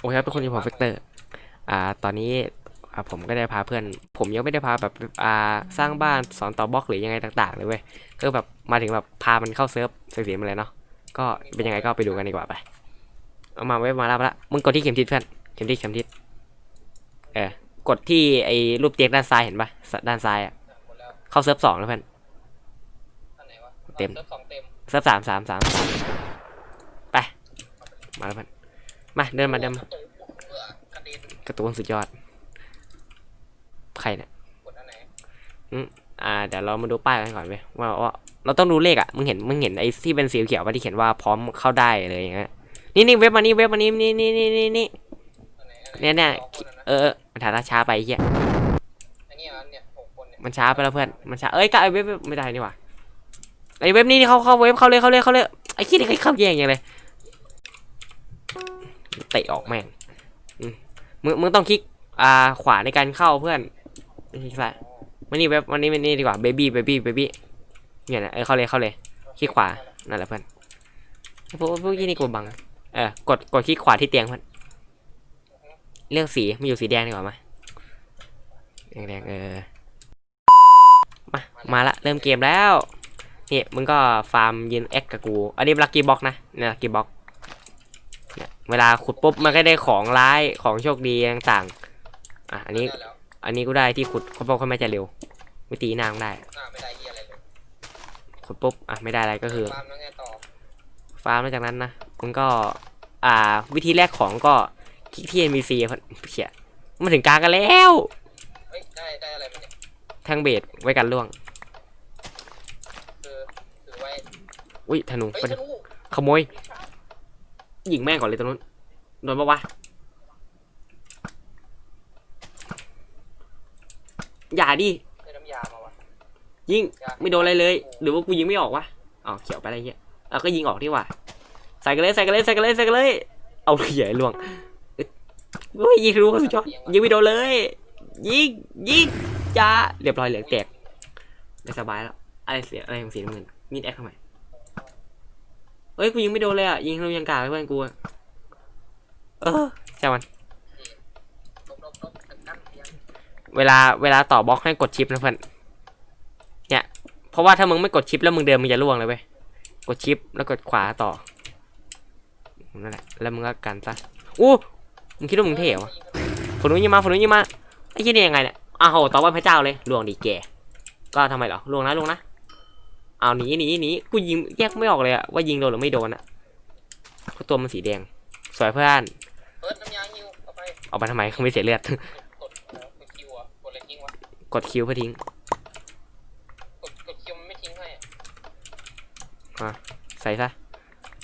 โอเคครับทุกคนที่ผมเฟกเตอร์ อ่า ตอนนี้อ่าผมก็ได้พาเพื่อน ผมยังไม่ได้พาแบบอ่าสร้างบ้านสอนต่อบล็อกหรือยังไงต่าง ๆ เลยเว้ยก็แบบมาถึงแบบพามันเข้าเซิร์ฟเสียๆมาเลยเนาะก็เป็นยังไงก็ไปดูกันดีกว่าไปเอามาไว้มาแล้วละมึงกดที่เข็มทิศเพื่อนเข็มทิศเข็มทิศเออกดที่ไอ้รูปเตียงด้านซ้ายเห็นปะด้านซ้ายอะหมดแล้วเข้าเซิร์ฟสองแล้วเพื่อนอันไหนวะเต็มซิร์ฟสองเต็มเซิร์ฟสามสามสามไปมาแล้วเพื่อน มาเดินมาเดินมาประตูเพื่อกระเด็นการะตูนสุดยอด ใครเนี่ยกดอันไหนอ่าเดี๋ยวเรามาดูป้ายกันก่อนเว้ยว่าว่าเราต้องดูเลขอะมึงเห็นมึงเห็นไอ้ที่เป็นสีเขียวป่ะที่เขียนว่าพร้อมเข้าได้เลยอย่างเงี้ยนี่นี่เว็บมานี่เว็บมานี่นี่นี่นี่นี่นี่อันไหนอันไหเนี่ยเนี่ยสองคนอะนะเออเออมันถ่ายช้าไปไอ้เฮียอันนี้เหรอเนี่ยหกคนเนี่ยมันช้าไปแล้วเพื่อนมันช้าเอ้ยก็ไอ้เว็บเว็บไม่ได้นี่หว่าไอ้เว็บนี่นี่เข้าเข้าเว็บเข้าเลยเข้าเลยเข้าเลยไอ้ขี้ยนี่เข้าแย่งยังเลย เตะออกแม่งมึงมึงต้องคลิกอ่าขวาในการเข้าเพื่อนไม่ใช่ซ้ายมันนี่เว็บมันนี่มันนี่ดีกว่าเบบี้เบบี้เบบี้เนี่ยนะเออเข้าเลยเข้าเลยคลิกขวานั่นแหละเพื่อนพวกพวกยี่นี่กูบังเออกดกดคลิกขวาที่เตียงเพื่อนเลือกสีมาอยู่สีแดงดีกว่ามาแดงแดงเออมามาละเริ่มเกมแล้วนี่มึงก็ฟาร์มยืนเอ็กกับกู อันนี้ลักกี้บ็อกนะเนี่ยลักกี้บ็อก เนี่ยเวลาขุดปุ๊บมันก็ได้ของร้ายของโชคดีต่างๆ อะอันนี้ ได้แล้วอันนี้กูได้ที่ขุดเขาบอกเขาไม่จะเร็วไม่ตีนางได้ อ่าไม่ได้เหียอะไรเลยขุดปุ๊บอะไม่ได้อะไรก็คือฟาร์มแล้วไงต่อฟาร์มหลังจากนั้นนะมันก็ อ่า วิธีแรกของก็คลิกที่ NPC เพื่อนเขียมาถึงกลางกันแล้วเฮ้ยได้ได้อะไรมาเนี่ยแทงเบสไว้กันล่วง คือถือไว้อุ้ยธนูเฮ้ยปะธเนี่ยนูขโมย ยิงแม่งก่อนเลยตรงนู้นโดนปะวะอย่าดิได้น้ำยามาวะยิงยาไม่โดนอะไรเลย หรือว่ากูยิงไม่ออกวะอ๋อเขียวไปอะไรเงี้ยเอาก็ยิงออกที่ว่าใส่กันเลยใส่กันเลยใส่กันเลยใส่กันเลย เอาเขียล่วงเอ้ยเฮ้ยยิงรู้ก็สุดยอดยิงไม่โดนเลย ยิงยิงจ้าเรียบร้อยเหลืองแตกได้สบายแล้วอะไรเสียอะไรของสีน้ำเงินมีดแอคทำไม เฮ้ยกูยิงไม่โดนเลยอะยิงทะลุยังกาเลยเพื่อนกูเออช่ามัน เวลาเวลาต่อบล็อกให้กดชิปนะเพื่อนเนี่ยเพราะว่าถ้ามึงไม่กดชิปแล้วมึงเดินมึงจะล่วงเลยเว้ยกดชิปแล้วกดขวาต่อนั่นแหละแล้วมึงก็กันซะอู้มึงคิดว่ามึงเท่เหรอวะฝนนู้นยิงมาฝนนู้นยิงมาไอ้ที่นี่ยังไงเนี่ยอ้าวโหต่อว่าพระเจ้าเลยล่วงดีแกก็ทำไมเหรอล่วงนะล่วงนะ เอาหนีหนีหนีกูยิงแยกไม่ออกเลยอะว่ายิงโดนหรือไม่โดนอะเพราะตัวมันสีแดง สวยเพื่อนเปิดน้ำยาฮิวเอาไปเอาไปทำไมเขาไม่เสียเลือด กดกดเอ่อกดคิวอะกดอะไรทิ้งวะกดคิวเพื่อทิ้ง กดกดคิวมันไม่ทิ้งให้อะใส่ซะ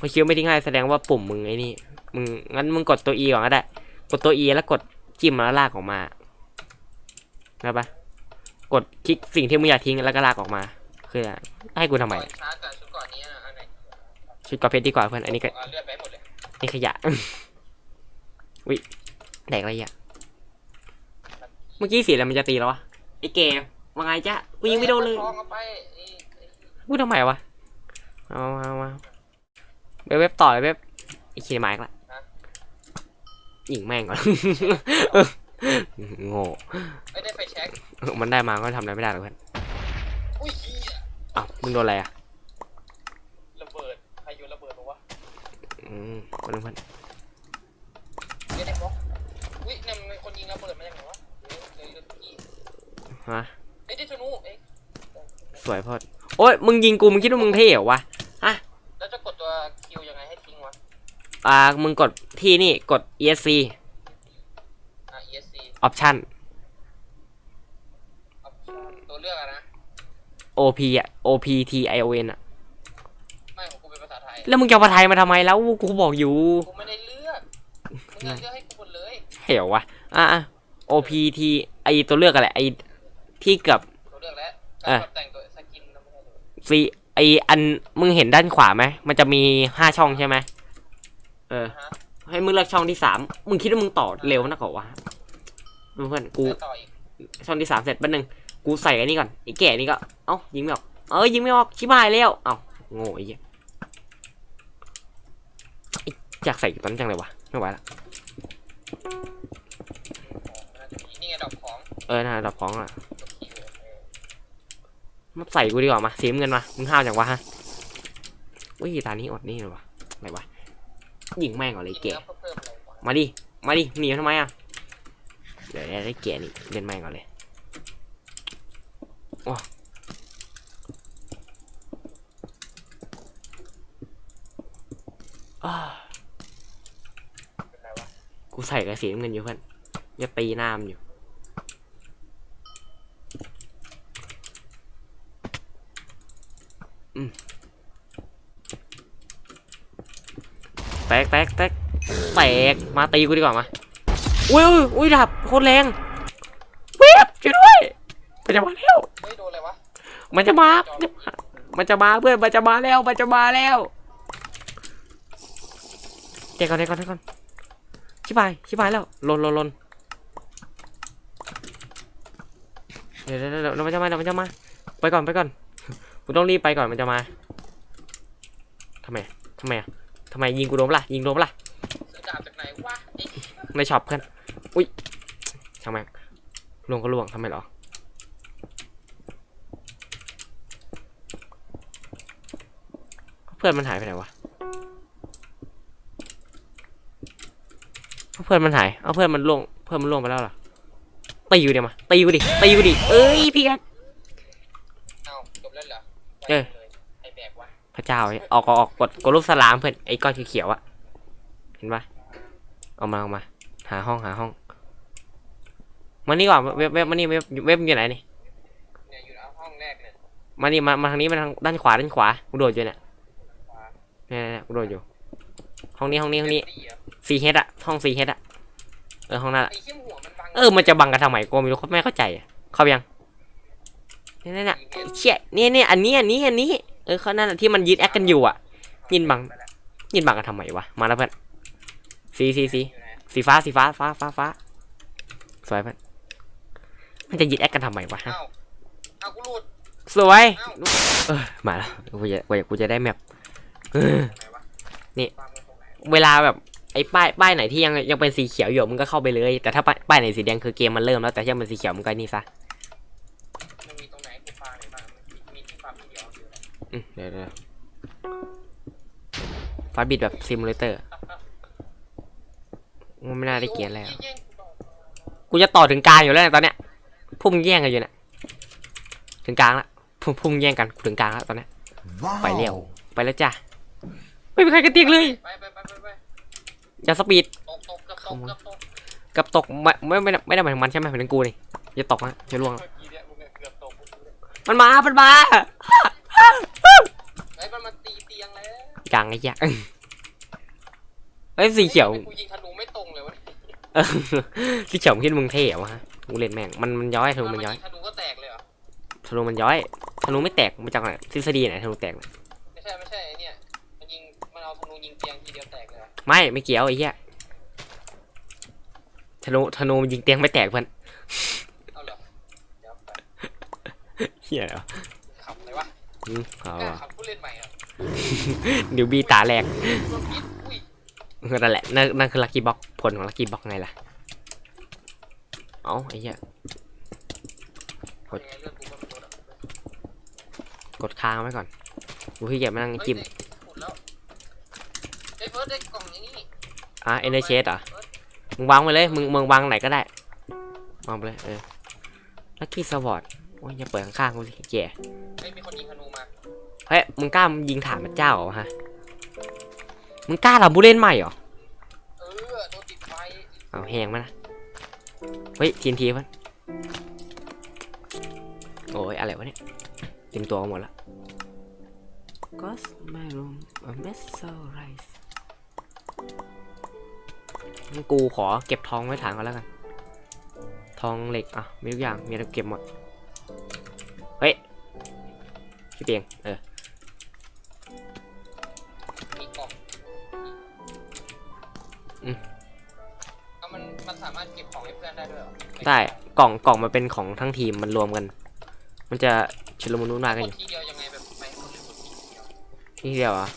พอคิวไม่ทิ้งให้แสดงว่าปุ่มมึงไอ้นี่ มึงงั้นมึงกดตัว E ก่อนก็ได้ กดตัว E แล้วกดจิ้มแล้วลากออกมาได้ปะกดคลิกสิ่งที่มึงอยากทิ้งแล้วก็ลากออกมา คืออะไรให้กูทำไมก่อนชาร์จกับชุดก่อนนี้อะอันไหนชุดกอเพชรดีกว่าเพื่อน อันนี้ก็เอาเลือดไปหมดเลยนี่ขยะ วิแดกอะไรอะ เมื่อกี้สีอะไรมันจะตีแล้ววะ ไอ้เกมว่าไงจ๊ะกูยิงไม่โดนเลยทองเอาไปไอ้ไอ้พูดทำไมวะ เอามาเอามาเว็บเว็บต่อเลยเว็บไอ้เคียมาอีกละยิงแม่งก่อนโง่ไม่ได้ไฟแช็กมันได้มาก็ทำอะไรไม่ได้หรอกเพื่อน อุ้ยเหี้ยอ้าวมึงโดนอะไรอะระเบิดพายุระเบิดปะวะอืมคนนึงเพื่อนไม่ได้บล็อกอุ้ยเนี่ยมันคนยิงระเบิดมาจากไหนวะเฮ้ยเลยเลยพี่ฮะ เอ้ยได้ธนูเอ้ยสวยโพอด โอ้ยมึงยิงกู มึงคิดว่ามึงเท่เหรอวะ แล้วจะกดตัวคิวยังไงให้ทิ้งวะอ่า มึงกดที่นี่ กด ESC อะ ESC option option OP อะ OPTION อะ ไม่ของกูเป็นภาษาไทยแล้วมึงจะเอาภาษาไทยมาทำไมแล้วกูบอกอยู่ กูไม่ได้เลือกมึงเลือกเลือกให้กูหมดเลยเหี่ยววะอะอะ OPT ไอตัวเลือกอะไรไอที่เกือบกูเลือกแล้วเออการแต่งตัวสกินแล้วไม่ได้เลยซีไออันมึงเห็นด้านขวาไหมมันจะมีห้าช่องใช่ไหมเออฮะให้มึงเลือกช่องที่สามมึงคิดว่ามึงต่อเร็วนักเหรอวะเพื่อนกู แล้วต่ออีกช่องที่สามเสร็จแป๊บนึง กูใส่อันนี้ก่อนไอ้แก่นี่ก็เอ้ายิงไม่ออกเอ้ยยิงไม่ออกชิบหายแล้วเอ้าโง่ไอ้เหี้ยไอ้อยากใส่ตอนนนจังเลยวะไม่ไหวละน่าจะมีนี่ไงดอกของเออน่าดับของอะดอกคิวเออมาใส่กูดีกว่ามาสีน้ำเงินมามึงห้าวจังวะฮะอุ้ยตานี้อดนี่เลยวะอะไรวะยิงแม่งก่อนเลยกินเก๋เนื้อเพิ่มเพิ่มอะไรวะมาดิมาดิหนีทำไมอะเดี๋ยวได้เกียร์นี่เล่นแม่งก่อนเลยโอ้อ้า เป็นไรวะ กูใส่กระสีน้ำเงินอยู่เพื่อนจะตีน้ามนอยู่ อืมแตกแตกแตกแตกมาตีกูดีกว่ามาอุ้ยอุ้ยอุยดับโคตรแรงเว็บช่วยด้วยมันจะมาแล้วเฮ้ยโดนอะไรว มันจะมา มันจะมาเพื่อน มันจะมาแล้ว มันจะมาแล้วเดี๋ยวก่อนเดี๋ยวก่อนเดี๋ยวก่อน ชิบหาย ชิบหายแล้วลนลนลนเดี๋ยวเดี๋ยวเดี๋ยวเดี๋ยวมันจะมาเดี๋ยวมันจะมา ไปก่อน ไปก่อนกูต้องรีบไปก่อน มันจะมาทำไมทำไมอะทำไมยิงกูโดนปะล่ะ ยิงโดนปะล่ะซื้อดาบจากไหนวะไอ้ในช็อปเพื่อน อุ้ยช่างแม่งลวงก็ลวงทำไมเหรอ พื่อนมันหายไปไหนวะเพื่อนมันหาย เอาเพื่อนมันล่วงเพื่อนมันล่วงไปแล้วเหรอตีอยู่เดี๋ยวมาตีกูดิตีกูดิเอ้ยพี่แอ๊กเอ้าจบแล้วเหรอเออลยไอ้แบกวะพระเจ้าไอ้ออกออกออกกดกดรูปสลามเพื่อนไอ้ก้อนเขียวๆอะเห็นปะเอามาเอามา หาห้องหาห้องมานี่ก่อนเว็บเว็บมานี่เว็บเว็บอยู่ไหนนี่เนี่ยอยู่ในห้องแรกเนี่ยมานี่มามาทางนี้มาทางด้านขวาด้านขวากูโดดอยู่เนี่ยขวาเนี่ยเนี่ยกูโดดอยู่ ห้องนี้ห้องนี้ห้องนี้เจ็ดสี่เหรอซีเฮดอะห้องซีเฮดอะเออห้องนั้นอะไอ้เขี้ยมหัวมันบังเออมันจะบังกันทำไมกูไม่รู้ไม่เข้าใจอะเข้ายังเนี่ยเนี่ยเนี่ยไอ้เชี่ยเนี่ยเนี่ยอันนี้อันนี้อันนี้เออเขานั่นอะที่มันยืดแอคกันอยู่อะยินบังไปแล้วยินบังกันทำไมวะมาแล้วเพื่อนสีสีสีอยู่ไหนสีฟ้าสีฟ้าฟ้าฟ้าฟ้าสวยเพื่อนมันจะยืดแอคกันทำไมวะฮะเอ้าเอ้ากูหลุดสวยเอ้าเออมาแล้วกูจะกูจะกูจะได้แมปเออตรงไห นี่ เวลาแบบไอ้ป้ายป้ายไหนที่ยังยังเป็นสีเขียวอยู่มึงก็เข้าไปเลย แต่ถ้าป้ายป้ายไหนสีแดงคือเกมมันเริ่มแล้วแต่ถ้ามันสีเขียวมึงก็นี่ซะไฟางไหนบ้างมีมีที่ฟางที่เดียวอยู่ไหนอืมเดี๋ยวเดี๋ยวฟาดบิดแบบซิมูเลเตอร์มันไม่น่าได้เกียนแล้ว กูจะต่อถึงกลางอยู่แล้วเนี่ยตอนเนี้ยพุ่งแย่งกันอยู่เนี่ยถึงกลางละพุ่งพุ่งแย่งกันถึงกลางแล้วตอนเนี้ยไปเร็วไปแล้วจ้ะ ไม่มีใครกระเตียงเลยไปไปไปไปไปอย่าสปีดตกตกเกับตกเกับตกกับตกไม่ไม่ไม่ได้ไม่ได้หมายถึงมันใช่ไหมหมายถึงกูนี่อย่าตกนะจะล่วง เมื่อกี้เนี่ยมึงเกือบตกกูเลยมันมา มันมาไอ้มันมาตีเตียงแล้วกลางไอ้เหี้ยเอ้ยสีเขียว ฮ้ทำไมกูยิงธนูไม่ตรงเลยวะเออสีเขียวมึงคิดมึงเท่เหรอวะกูเล่นแม่งมันมันย้อยธนูมันย้อยงธนูก็แตกเลยเหรอธนูมันย้อยธนูไม่แตกมาจากไหนทฤษฎีไหนธนูแตกเนี่ยไม่ใช่ไม่ใช่ไอ้เนี่ยมัน ยิงมันเอาธนูยิงเตียงทีเดียวแตกเลยเหรอไม่ไม่เกี่ยวไอ้เหี้ยธนูธนูมันยิงเตียงไม่แตกเพื่อนเอาเหรอเดี๋ยวไปเหี้ยเหรอขับเลยวะอืมเอากล้าว่ะขับผู้เล่นใหม่เหรอะนิวบีตาแรกรถพิษอุ้ยนั่นแหละนั่นนั่นคือลัคกี้บ็อกผลของลัคกี้บ็อกไงล่ะ เอ้าไอ้เหี้ย กด ยังไงเลือดกูก็ไม่ลดอะกดค้างไว้ก่อนกูขี้เกียจมานั่งจิ้มเฮ้ยได้ขุดแล้วไอ้เฟิร์สได้กล่องอย่างนี้ อะเอเนเชสอะมึงวางไปเลยมึงมึงวางไหนก็ได้วางไปเลยเออลัคกี้สวอตโอ้ยอย่าเปิดข้างๆกูสิแย่เฮ้ยมีคนยิงธนูมาเฮ้ยมึงกล้ายิงฐานพระเจ้าเหรอฮะมึงกล้าทำผู้เล่นใหม่เหรอเออโดนติดไฟเอาแหงมานะเฮ้ยทีนทีมันโอ้ยอะไรวะเนี่ยเต็มตัวหมดละ Ghost my room a mess so rise งั้น กูขอเก็บทองไว้ฐานก่อนแล้วกัน ทองเหล็กอะมีทุกอย่างมีอะไรเก็บหมด เฮ้ยพี่เตียงเออมีกล่องอืมเอามันมันสามารถเก็บของให้เพื่อนได้ด้วยเหรอได้กล่องกล่องมันเป็นของทั้งทีมมันรวมกัน มันจะชุลมุนวุ่นวายกันกอดยู่ทีเดียวยังไงแบบไปคนละกดทีเดียวที่เดียวอะ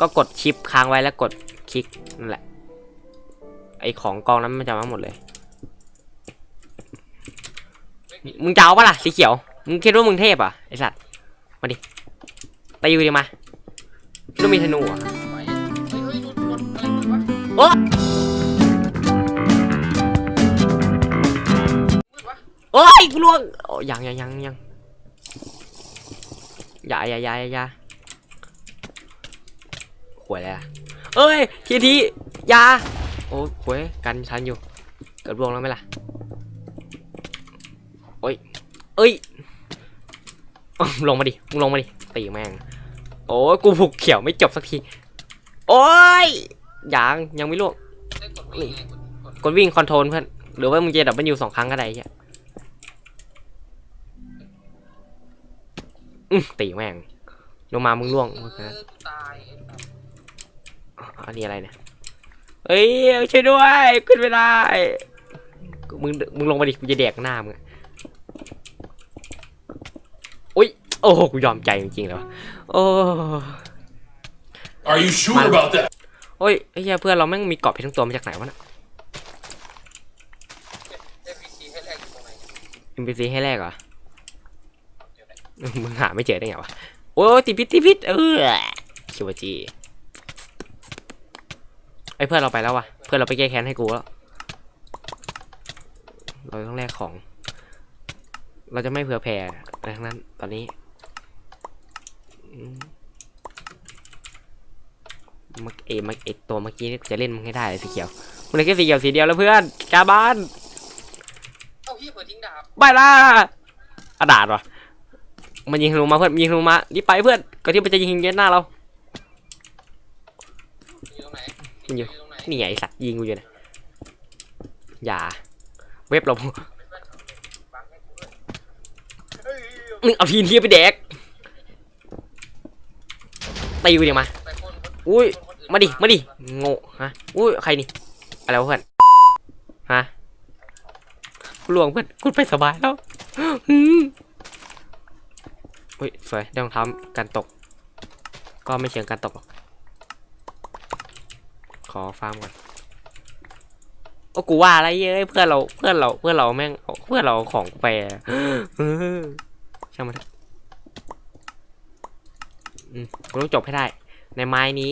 ก็กดชิปค้างไว้แล้วกดคลิกนั่นแหละ ไอไอของกองนั้นมันจะมาหมดเลย มึงจะเอาปะล่ะสีเขียว มึงคิดว่ามึงเทพอะไอสัตว์ มาดิตีกูดิมาต้องมีธนูอะไว้เฮ้ยเฮ้ยโดนโดนอะไรโดนวะโอ๊ะมืดวะโอ้ยกูล่วงโอ้ยังยังยังยังอย่าอย่าอย่าอย่าอย่าหวยเลยอะเอ้ยทีทีอยา โอ้หวยกันชันอยู่ เกิดร่วงแล้วไหมล่ะ โอ้ย เอ้ยอ้าวลงมาดิมึงลงมาดิ ตีแม่ง โอ้ยกูผูกเขียวไม่จบสักที โอ้ย ยังยังไม่ล่วงได้กดวิ่งไงกดกดกดวิ่งคอนโทรลเพื่อน หรือว่ามึงจะดับเบิลยูสองครั้งก็ได้ไอ้เหี้ยอืมตีแม่ง ลงมามึงล่วงเอเพราะฉะนั้นอกูตายไอ้สัสอันนี้อะไรเนี่ย เอ้ยช่วยด้วยขึ้นไม่ได้กูมึงมึงลงมาดิกูจะแดกหน้ามึงอะอุ้ยโอ้โหกูยอมใจจริงๆเลยวะโอ้ Are you sure about that? โอ้ยไอ้เหี้ยเพื่อนเราแม่งมีเกาะเพชรทั้งตัวมาจากไหนวะน่ะเอฟบีซีให้แรกอยู่ตรงไหน NPC ให้แรกเหรอมึงหาไม่เจอได้ไงวะโอ้ยติดพิษติดพิษเออคิวจี ไอ้เพื่อนเราไปแล้ววะเพื่อนเราไปแก้แค้นให้กูแล้วเราต้องแลกของ เราจะไม่เผื่อแผ่อะไรทั้งนั้น ตอนนี้อืมมักเอมักเอตัวเมื่อกี้นี่จะเล่นมึงให้ได้เลยสีเขียวมันเลยแค่สีเขียวสีเดียวแล้วเพื่อนกาบานเอ้าพี่เปิดทิ้งดาบไปล่ะอะดาดวะมันยิงธนูมาเพื่อนมันยิงธนูมารีบไปเพื่อนก่อนที่มันจะยิงเย็นหน้าเรา อยู่ ตรงไหนมันอยู่นี่ไงไอสัตว์ยิงกูอยู่นี่ยอย่า เว็บเราห้กูด้วยเฮ้ยมึงเอาทีนเทียไปแดกตีกูเดี๋ยวมา อุ้ย มาดิ มาดิโง่ฮะ อุ้ย ใครนี่ อะไรวะเพื่อน ฮะกูลวงเพื่อนกูไปสบายแล้วอุ้ย สวยได้รองเท้ากันตก ก็ไม่เชิงการตกหรอก อฟาร์มก่อนโอ้กูว่าอะไรเย้ยเพื่อนเราเพื่อนเราเพื่อนเราแม่งเอาเพื่อนเราเอาของไปอะเออช่างมันเถอะอืมกูต้องจบให้ได้ ในไม้นี้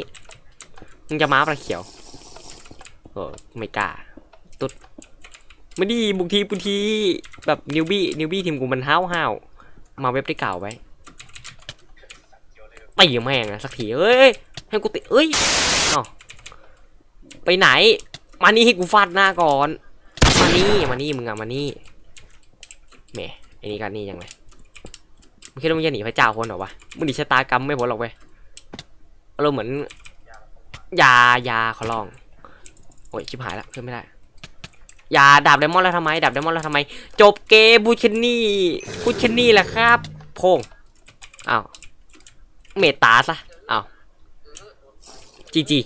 มึงจะม้าปลาเขียวเออไม่กล้าตุ๊ดมาดีบุกทีบุกทีแบบนิวบี้นิวบี้ทีมกูมันห้าวห้าวมาเว็บได้กล่าวไว้ตีแม่งอะสักทีเอ้ยให้กูติเอ้ยเอ้า ไปไหน มานี่ให้กูฟาดหน้าก่อน มานี่ มานี่มึงอะมานี่แหมไอ้นี่กันนี่ยังไงมึงคิดว่ามึงจะหนีพระเจ้าคนหรอวะ มึงหนีชะตากรรมไม่พ้นหรอกเว้ยเราเหมือน ยายาขอลอง โอ้ยชิบหายแล้วขึ้นไม่ได้ยาดาบไดมอนแล้วทำไม ดาบไดมอนแล้วทำไม จบเกมบูชนนี่บูชนนี่แหละครับโพงอ้าว เมตตาซะอ้าวจีจี